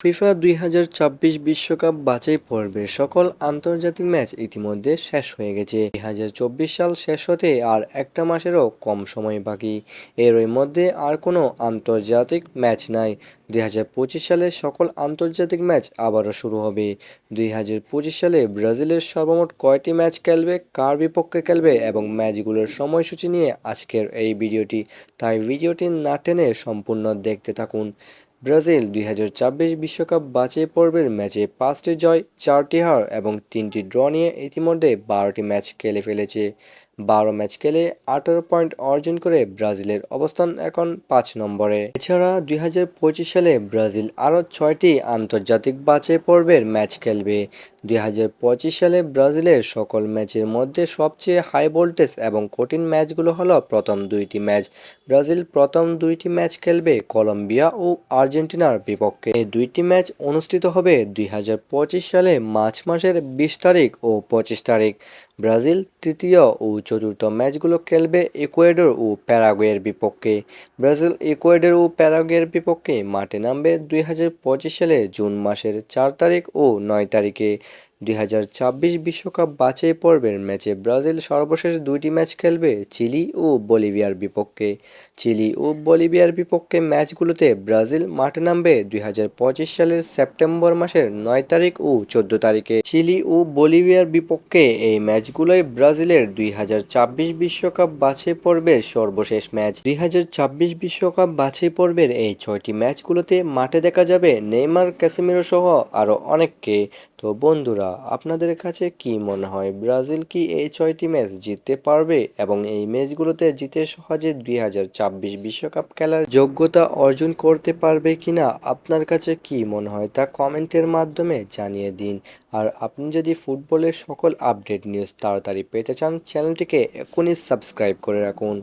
FIFA দুই হাজার চব্বিশ বিশ্বকাপ বাছাই পর্বের সকল আন্তর্জাতিক ম্যাচ ইতিমধ্যে শেষ হয়ে গেছে। দুই হাজার চব্বিশ সাল শেষ হতে আর একটা মাসেরও কম সময় বাকি। এরই মধ্যে আর কোনো আন্তর্জাতিক ম্যাচ নাই। দুই হাজার পঁচিশ সালে সকল আন্তর্জাতিক ম্যাচ আবারও শুরু হবে। দুই হাজার পঁচিশ সালে ব্রাজিলের সর্বমোট কয়টি ম্যাচ খেলবে, কার বিপক্ষে খেলবে এবং ম্যাচগুলোর সময়সূচি নিয়ে আজকের এই ভিডিওটি। তাই ভিডিওটি না টেনে সম্পূর্ণ দেখতে থাকুন। ব্রাজিল দুই বিশ্বকাপ বাছাই পর্বের ম্যাচে পাঁচটি জয়, চারটি হার এবং তিনটি ড্র নিয়ে ইতিমধ্যে বারোটি ম্যাচ খেলে ফেলেছে। বারো ম্যাচ খেলে আঠারো পয়েন্ট অর্জন করে ব্রাজিলের অবস্থান এখন পাঁচ নম্বরে। এছাড়া দুই হাজার পঁচিশ সালে ব্রাজিল আরও ছয়টি আন্তর্জাতিক বাছাই পর্বের ম্যাচ খেলবে। দুই হাজার পঁচিশ সালে ব্রাজিলের সকল ম্যাচের মধ্যে সবচেয়ে হাই ভোল্টেজ এবং কঠিন ম্যাচগুলো হলো প্রথম দুইটি ম্যাচ। ব্রাজিল প্রথম দুইটি ম্যাচ খেলবে কলম্বিয়া ও আর্জেন্টিনার বিপক্ষে। এই দুইটি ম্যাচ অনুষ্ঠিত হবে দুই হাজার পঁচিশ সালে মার্চ মাসের বিশ তারিখ ও পঁচিশ তারিখ। ব্রাজিল তৃতীয় ও চতুর্থ ম্যাচগুলো খেলবে ইকুয়েডর ও প্যারাগুয়ের বিপক্ষে। ব্রাজিল ইকুয়েডর ও প্যারাগুয়ের বিপক্ষে মাঠে নামবে দুই হাজার পঁচিশ সালে জুন মাসের চার তারিখ ও নয় তারিখে। দুই বিশ্বকাপ বাছাই পর্বের ম্যাচে ব্রাজিল সর্বশেষ দুইটি ম্যাচ খেলবে চিলি ও বলিভিয়ার বিপক্ষে। চিলি ও বলিভিয়ার বিপক্ষে ম্যাচগুলোতে ব্রাজিল মাঠে নামবে দুই হাজার পঁচিশ সালের সেপ্টেম্বর মাসের নয় তারিখ ও চোদ্দ তারিখে। চিলি ও বলিভিয়ার বিপক্ষে এই ম্যাচগুলোই ব্রাজিলের দুই বিশ্বকাপ বাছাই পর্বের সর্বশেষ ম্যাচ। দুই বিশ্বকাপ বাছাই পর্বের এই ছয়টি ম্যাচগুলোতে মাঠে দেখা যাবে নেইমার, ক্যাসিমিরো সহ আরও অনেককে। তো বন্ধুরা আপনাদের কাছে কি মনে হয়, ব্রাজিল কি এই ছয়টি ম্যাচ জিততে পারবে এবং এই ম্যাচগুলোতে জিতে সহজে দুই বিশ্বকাপ খেলার যোগ্যতা অর্জন করতে পারবে কিনা, আপনার কাছে কি মনে হয় তা কমেন্টের মাধ্যমে জানিয়ে দিন। আর আপনি যদি ফুটবলের সকল আপডেট নিউজ তাড়াতাড়ি পেতে চান, চ্যানেলটিকে এখনই সাবস্ক্রাইব করে রাখুন।